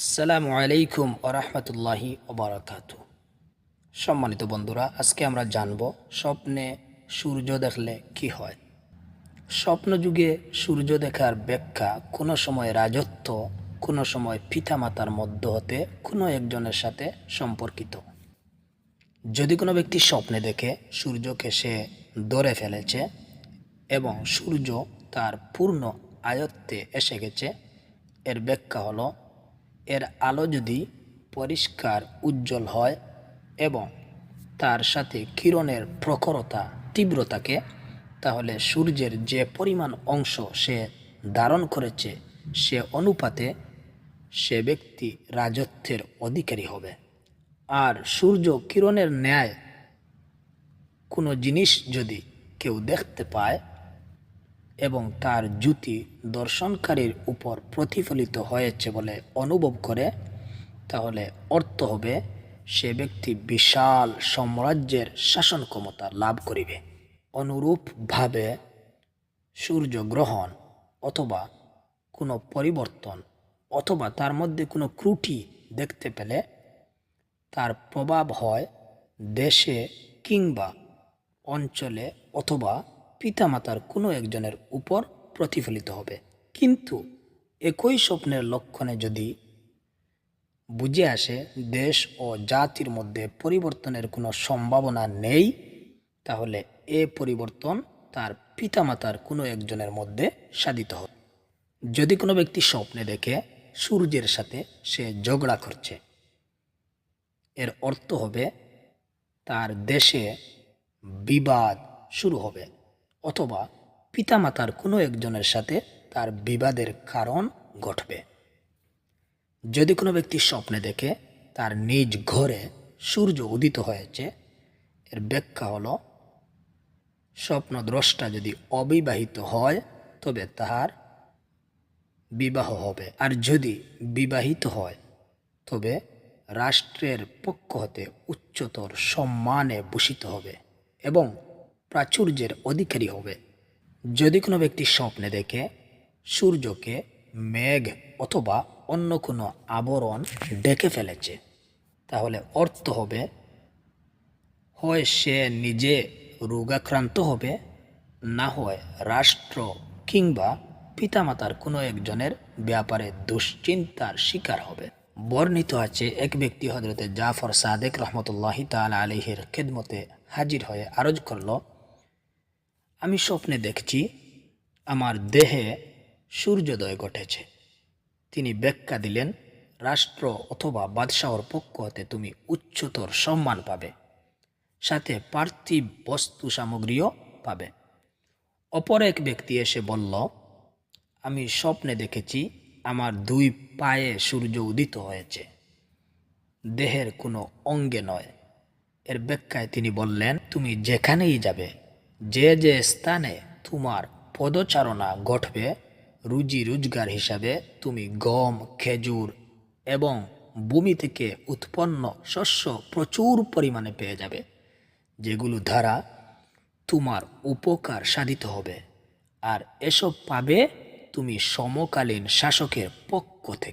আসসালামু আলাইকুম ওরহমতুল্লাহি ওবরাকাত সম্মানিত বন্ধুরা, আজকে আমরা জানব স্বপ্নে সূর্য দেখলে কি হয়। স্বপ্ন যুগে সূর্য দেখার ব্যাখ্যা কোনো সময় রাজত্ব, কোনো সময় পিতামাতার মধ্য হতে কোনো একজনের সাথে সম্পর্কিত। যদি কোনো ব্যক্তি স্বপ্নে দেখে সূর্যকে সে ধরে ফেলেছে এবং সূর্য তার পূর্ণ আয়ত্তে এসে গেছে, এর ব্যাখ্যা হলো এর আলো যদি পরিষ্কার, উজ্জ্বল হয় এবং তার সাথে কিরণের প্রখরতা, তীব্রতাকে, তাহলে সূর্যের যে পরিমাণ অংশ সে ধারণ করেছে, সে অনুপাতে সে ব্যক্তি রাজত্বের অধিকারী হবে। আর সূর্য কিরণের ন্যায় কোনো জিনিস যদি কেউ দেখতে পায় এবং তার জ্যোতি দর্শনকারীর উপর প্রতিফলিত হয়েছে বলে অনুভব করে, তাহলে অর্থ হবে, সে ব্যক্তি বিশাল সাম্রাজ্যের শাসন ক্ষমতা লাভ করিবে। অনুরূপভাবে সূর্যগ্রহণ অথবা কোনো পরিবর্তন অথবা তার মধ্যে কোনো ত্রুটি দেখতে পেলে তার প্রভাব হয় দেশে কিংবা অঞ্চলে অথবা পিতামাতার কোনো একজনের উপর প্রতিফলিত হবে। কিন্তু একই স্বপ্নের লক্ষণে যদি বুঝে আসে দেশ ও জাতির মধ্যে পরিবর্তনের কোনো সম্ভাবনা নেই, তাহলে এ পরিবর্তন তার পিতামাতার কোনো একজনের মধ্যে সাধিত হবে। যদি কোনো ব্যক্তি স্বপ্নে দেখে সূর্যের সাথে সে ঝগড়া করছে, এর অর্থ হবে তার দেশে বিবাদ শুরু হবে। অথবা পিতামাতার কোনো একজনের সাথে তার বিবাদের কারণ ঘটবে। যদি কোনো ব্যক্তি স্বপ্নে দেখে, তার নিজ ঘরে সূর্য উদিত হয়েছে, এর ব্যাখ্যা হলো, স্বপ্নদ্রষ্টা যদি অবিবাহিত হয়, তবে তাহার বিবাহ হবে। আর যদি বিবাহিত হয়, তবে রাষ্ট্রের পক্ষ হতে উচ্চতর সম্মানে ভূষিত হবে এবং প্রাচুর্যের অধিকারী হবে। যদি কোনো ব্যক্তি স্বপ্নে দেখে, সূর্যকে মেঘ অথবা অন্য কোনো আবরণ ডেকে ফেলেছে, তাহলে অর্থ হবে, হয় সে নিজে রোগাক্রান্ত হবে, না হয় রাষ্ট্র কিংবা পিতামাতার কোনো একজনের ব্যাপারে দুশ্চিন্তার শিকার হবে। বর্ণিত আছে, এক ব্যক্তি হজরতে জাফর সাদেক রহমতুল্লাহ তাল আলিহের খেদমতে হাজির হয়ে আরজ করল আমি স্বপ্নে দেখছি আমার দেহে সূর্যোদয় ঘটেছে। তিনি ব্যাখ্যা দিলেন, রাষ্ট্র অথবা বাদশাহর পক্ষ হতে তুমি উচ্চতর সম্মান পাবে, সাথে পার্থিব বস্তু সামগ্রীও পাবে। অপর এক ব্যক্তি এসে বলল, আমি স্বপ্নে দেখেছি আমার দুই পায়ে সূর্য উদিত হয়েছে, দেহের কোনো অঙ্গে নয়। এর ব্যাখ্যায় তিনি বললেন, তুমি যেখানেই যাবে যে যে স্থানে তোমার পদচারণা ঘটবে, রুজি রোজগার হিসাবে তুমি গম, খেজুর এবং ভূমি থেকে উৎপন্ন শস্য প্রচুর পরিমাণে পেয়ে যাবে, যেগুলো দ্বারা তোমার উপকার সাধিত হবে। আর এসব পাবে তুমি সমকালীন শাসকের পক্ষ থেকে।